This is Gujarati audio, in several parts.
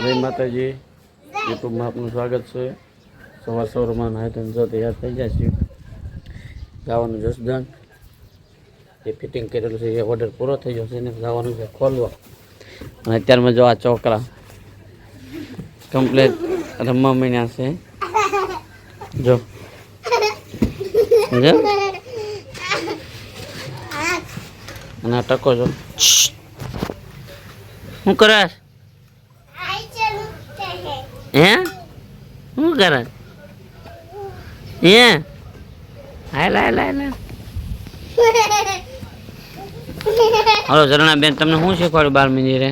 જય માતાજી. યુટ્યુબમાં આપનું સ્વાગત છે. સવાર સવારમાં નાય તો જો તૈયાર થઈ જાય છે ગાવાનું જસદાન જે ફિટિંગ કરેલું છે, એ ઓર્ડર પૂરો થઈ ગયો છે, એને ગાવાનું છે ખોલવા. અને અત્યારમાં જો આ ચોકરા કમ્પ્લેટ રમવા માંડ્યા છે. જો. સમજો અને ટકો જો. શું કરે હે? શું કરે? હે? હાલ હાલ હાલ હલો ઝરણા બેન તમને શું શીખવાડ્યું બાર મંદિરે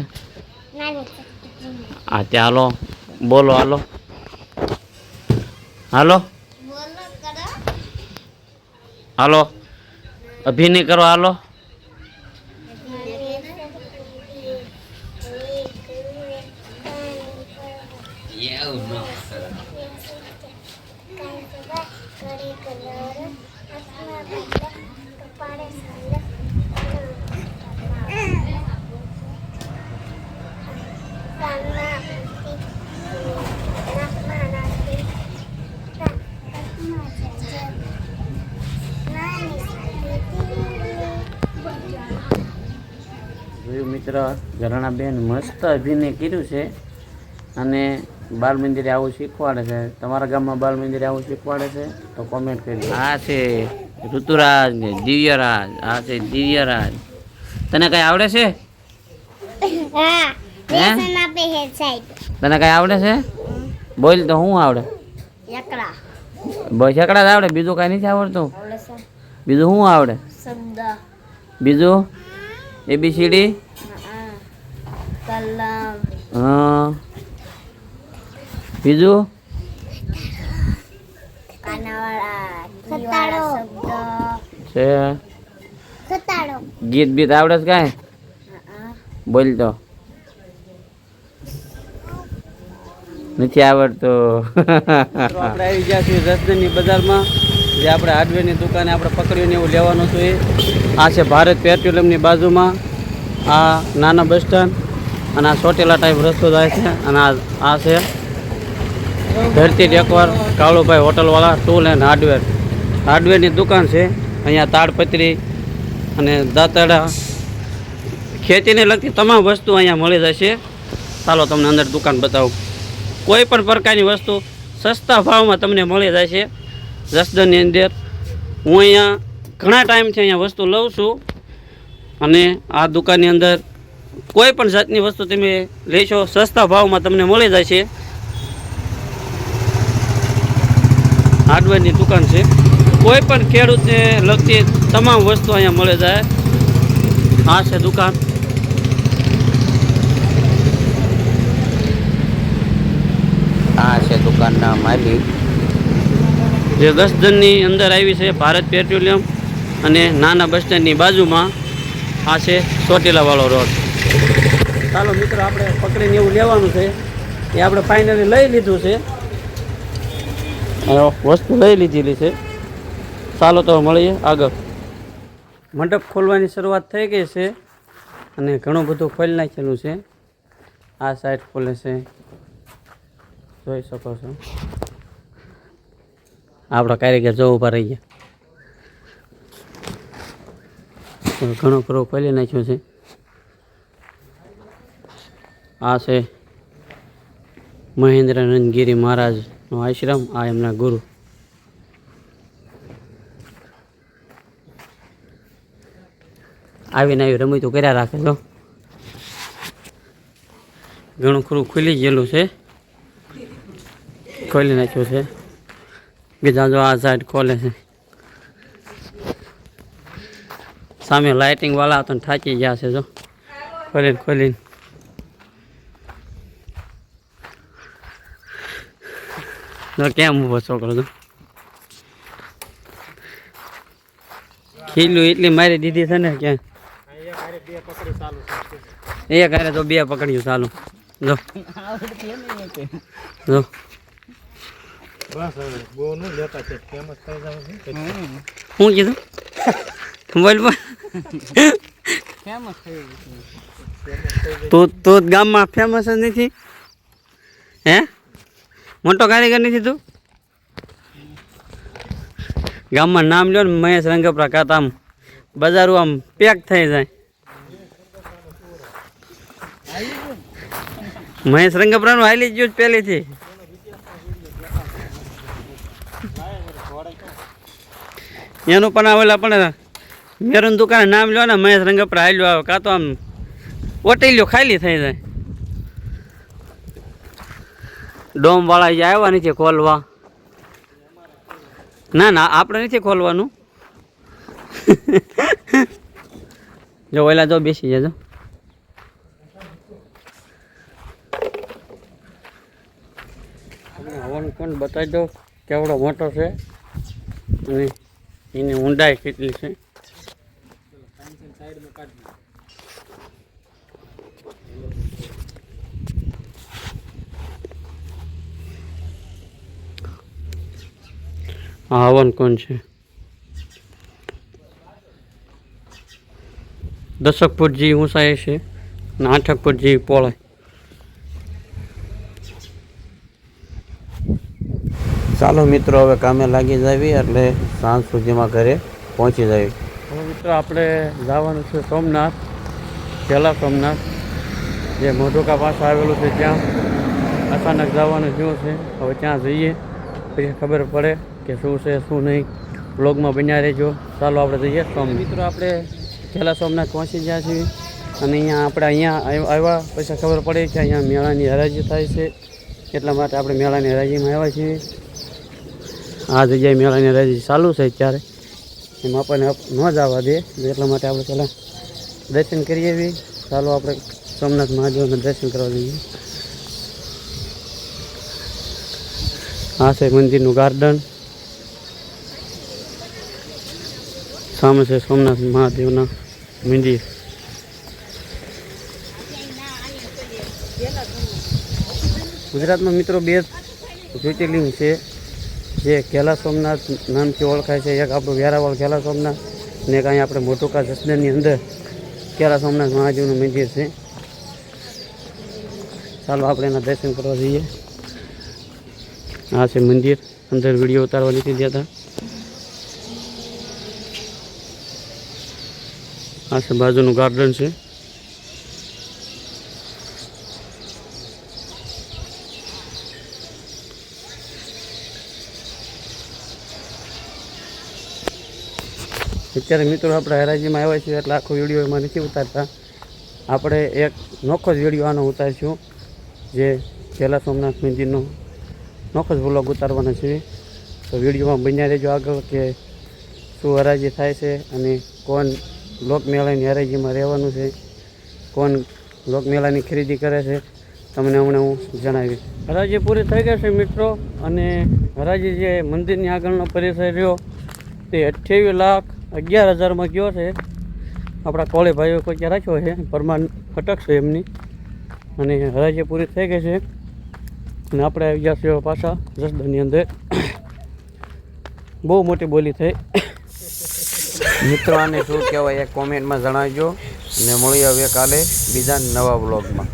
હા ત્યાં હાલો. બોલો હાલો. હાલો. હાલો. અભિનય કરો હાલો. જોયું મિત્ર ઘરણાબેન મસ્ત અભિનય કર્યું છે. અને બાલ મંદિરે આવું શીખવાડે છે? તમારા ગામમાં બાલ મંદિરે આવું શીખવાડે છે? તો કોમેન્ટ કરી આ છે ઋતુરાજ ને દિવ્યરાજ આ છે દિવ્યરાજ. તને કઈ આવડે છે? હા હે? બેસન સાહેબ. તને કઈ આવડે છે? બોલ તો શું આવડે? યકડા બસ જ આવડે? બીજું કઈ નથી આવડતું? બીજું શું આવડે? બીજું? એબીસીડી હા. બીજું? છે. ગીત બીત આવડે છે કાંઈ? બોલ તો. નથી આવડતું. આપણે આવી ગયા છીએ રસદનની બજારમાં. જે આપણે હાર્ડવેરની દુકાને આપણે પકડીને એવું લેવાનું હતું એ. આ છે ભારત પેટ્રોલિયમની બાજુમાં. આ નાના બસ સ્ટેન્ડ. અને આ ચોટેલા ટાઈપ રસ્તો જાય છે. અને આ આ છે ધરતી ડેકવાર કાળુભાઈ હોટલવાળા ટૂલ એન્ડ હાર્ડવેર હાર્ડવેરની દુકાન છે, અહીંયા તાડપત્રી અને દાંતડા ખેતીને લગતી તમામ વસ્તુ અહીંયા મળી જશે. ચાલો તમને અંદર દુકાન બતાવું. કોઈ પણ પ્રકારની વસ્તુ સસ્તા ભાવમાં તમને મળી જશે. જસદનની અંદર હું અહીંયા ઘણા ટાઈમથી અહીંયા વસ્તુ લઉં છું. અને આ દુકાનની અંદર કોઈ પણ જાતની વસ્તુ તમે લેશો, સસ્તા ભાવમાં તમને મળી જશે. હાર્ડવેરની દુકાન છે. કોઈ પણ ખેડૂતને લગતી તમામ વસ્તુ અહીંયા મળે જાય. આ છે દુકાન. આ છે દુકાનના માલિક. જે દસદનની અંદર આવી છે ભારત પેટ્રોલિયમ અને નાના બસ સ્ટેન્ડની બાજુમાં. આ છે ચોટીલાવાળો રોડ. ચાલો મિત્રો આપણે પકડીને એવું લેવાનું છે. એ આપણે ફાઇનલી લઈ લીધું છે. વસ્તુ લઈ લીધેલી છે. ચાલો તો મળીએ આગળ. મંડપ ખોલવાની શરૂઆત થઈ ગઈ છે અને ઘણું બધું ખોલી નાખેલું છે. આ સાઈડ ખોલે છે. જોઈ શકો છો. આપણા કારીગર જો ઊભા રહી ગયા. ઘણું ખરું ખોલી નાખ્યું છે. આ છે મહેન્દ્રાનંદ ગિરી મહારાજનો આશ્રમ, આ એમના ગુરુ. આવીને આવી રમતું કર્યા રાખે છો. ઘણું ખરું ખુલી ગયેલું છે. ખોલી નાખ્યું છે. બીજા જો આ સાઈડ ખોલે છે. સામે લાઇટિંગ વાળા તો થાકી ગયા છે જો. ખોલીને ખોલીને. કેમ ઊભો છોકરો તો? ખીલું એટલી મારી દીધી છે ને ક્યાં? એક હારે તો બે પકડ્યું ચાલુ. જો. જો. શું કીધું? બોલ બોલ. તું તું જ ગામમાં ફેમસ જ નથી? હે? મોટો કારીગર નથી તું? ગામમાં નામ લ્યો ને મહેશ રંગપરા કાત આમ બજારું આમ પેક થઈ જાય. મહેશ રંગપરાનું હાલી ગયું જ પહેલેથી. એનું પણ આવેલા પણ મેરું દુકાન નામ લ્યો ને મહેશ રંગપરા હાલ્યો આવે. કાં તો આમ ઓટેલ્યો ખાલી થઈ જાય. ડોમ વાળા જે આવ્યા નથી ખોલવા. ના ના, આપણે નથી ખોલવાનું. જો, ઓલા જો બેસી જજો. હવન કોણ બતાવી દો કેવડો મોટો છે? અને એની ઊંડાઈ કેટલી છે? હવન કોણ છે? દશક ફૂટ જેવી ઊંચાઈ છે અને આઠક ફૂટ જેવી પહોળાઈ ચાલો મિત્રો હવે કામે લાગી જાવી એટલે સાંજ સુધીમાં ઘરે પહોંચી જાવી. હવે મિત્રો આપણે જવાનું છે સોમનાથ પહેલાં સોમનાથ જે મોઢુકા પાસે આવેલું છે ત્યાં. અચાનક જવાનું થયું છે હવે ત્યાં જઈએ પછી ખબર પડે. કે શું છે, શું નહીં બ્લોગમાં બન્યા રહેજો. ચાલો આપણે જઈએ સોમ મિત્રો આપણે પહેલાં સોમનાથ પહોંચી ગયા છીએ અને અહીંયા આપણે અહીંયા આવ- આવ્યા. પછી ખબર પડે કે અહીંયા મેળાની હરાજી થાય છે. એટલા માટે આપણે મેળાની હરાજીમાં આવ્યા છીએ. આ જગ્યાએ મેળાની હરાજી ચાલુ છે અત્યારે. એમાં આપણને ન ન જવા દે. એટલા માટે આપણે પહેલાં દર્શન કરીએ એવી ચાલો આપણે સોમનાથ મહાદેવના દર્શન કરવા જઈએ. આ છે મંદિરનું ગાર્ડન. સામે છે સોમનાથ મહાદેવના મંદિર. ગુજરાતમાં મિત્રો બે જ્યોતિર્લિંગ છે. જે કેલા સોમનાથ નામથી ઓળખાય છે. એક આપણું વેરાવળ કેલા સોમનાથ ને કાંઈ આપણે મોટુકા જસદનની અંદર કેલા સોમનાથ મહાદેવનું મંદિર છે. ચાલો આપણે એના દર્શન કરવા જઈએ. આ છે મંદિર. અંદર વીડિયો ઉતારવા નથી દેતા આ છે બાજુનું ગાર્ડન છે. અત્યારે મિત્રો આપણે હરાજીમાં આવ્યા છીએ એટલે આખો વીડિયો એમાં નથી ઉતારતા. આપણે એક નોખો જ વીડિયો આનો ઉતારીશું, જે પહેલાં સોમનાથ મંદિરનો નોખો જ વ્લોગ ઉતારવાનો છે. તો વિડીયોમાં બન્યા રહેજો આગળ કે શું હરાજી થાય છે અને કોણ લોકમેળાની હરાજીમાં રહેવાનું છે. કોણ લોકમેળાની ખરીદી કરે છે, તમને હમણાં હું જણાવીશ. હરાજી પૂરી થઈ ગઈ છે મિત્રો, અને હરાજી જે મંદિરની આગળનો પરિસર રહ્યો, તે અઠ્યાવીસ લાખ અગિયાર હજારમાં ગયો છે. આપણા કોળે ભાઈઓ કોઈ રાખ્યો છે? પરમાન ફટક છે એમની. અને હરાજી પૂરી થઈ ગઈ છે. અને આપણે આવી ગયા છીએ પાછા જસદણની અંદર. બહુ મોટી બોલી થઈ. મિત્રો આને શું કહેવાય એક કોમેન્ટમાં જણાવજો. અને મળીએ હવે કાલે બીજા નવા બ્લોગમાં